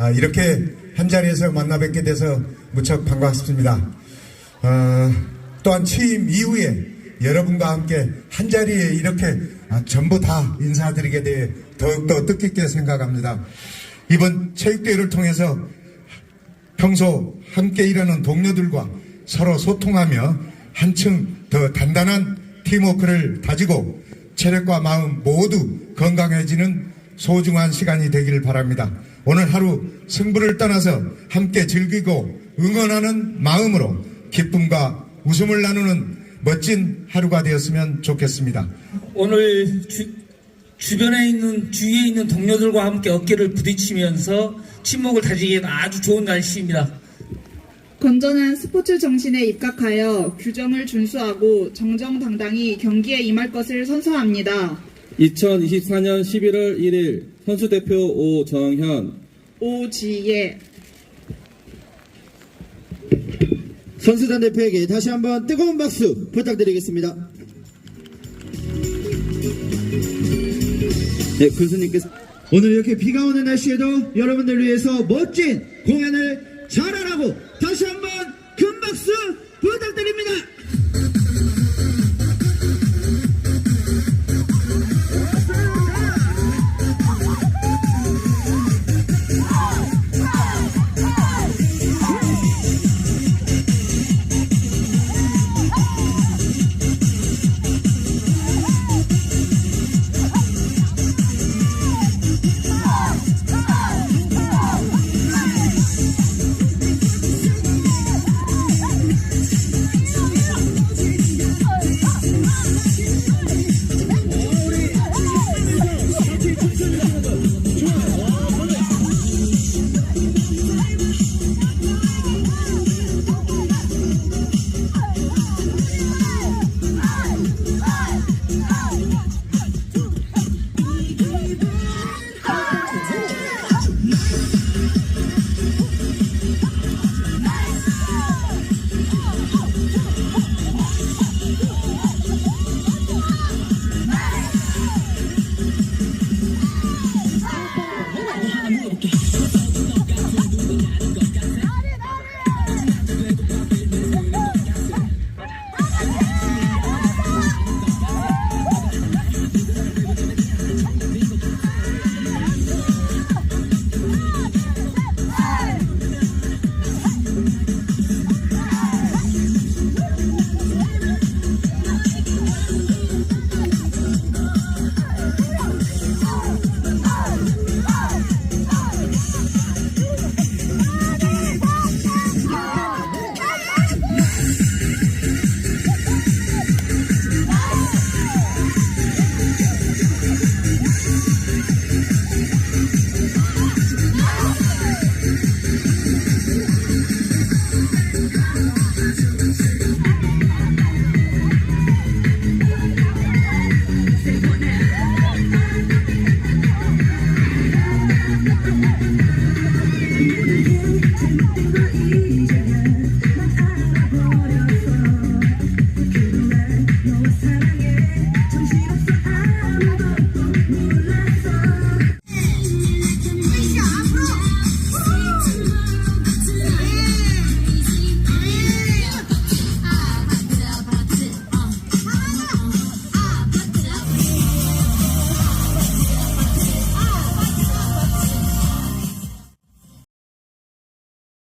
아, 이렇게 한 자리에서 만나 뵙게 돼서 무척 반갑습니다. 어, 또한 취임 이후에 여러분과 함께 한 자리에 이렇게 아, 전부 다 인사드리게 돼 더욱더 뜻깊게 생각합니다. 이번 체육대회를 통해서 평소 함께 일하는 동료들과 서로 소통하며 한층 더 단단한 팀워크를 다지고 체력과 마음 모두 건강해지는 소중한 시간이 되기를 바랍니다. 오늘 하루 승부를 떠나서 함께 즐기고 응원하는 마음으로 기쁨과 웃음을 나누는 멋진 하루가 되었으면 좋겠습니다. 오늘 주, 주변에 있는 주위에 있는 동료들과 함께 어깨를 부딪히면서 친목을 다지기에는 아주 좋은 날씨입니다. 건전한 스포츠 정신에 입각하여 규정을 준수하고 정정당당히 경기에 임할 것을 선서합니다. 2024년 11월 1일 선수 대표 오정현, 오지예 선수단 대표에게 다시 한번 뜨거운 박수 부탁드리겠습니다. 네, 군수님께서 오늘 이렇게 비가 오는 날씨에도 여러분들 위해서 멋진 공연을 잘하라고 다시 한번 큰 박수 부탁드립니다.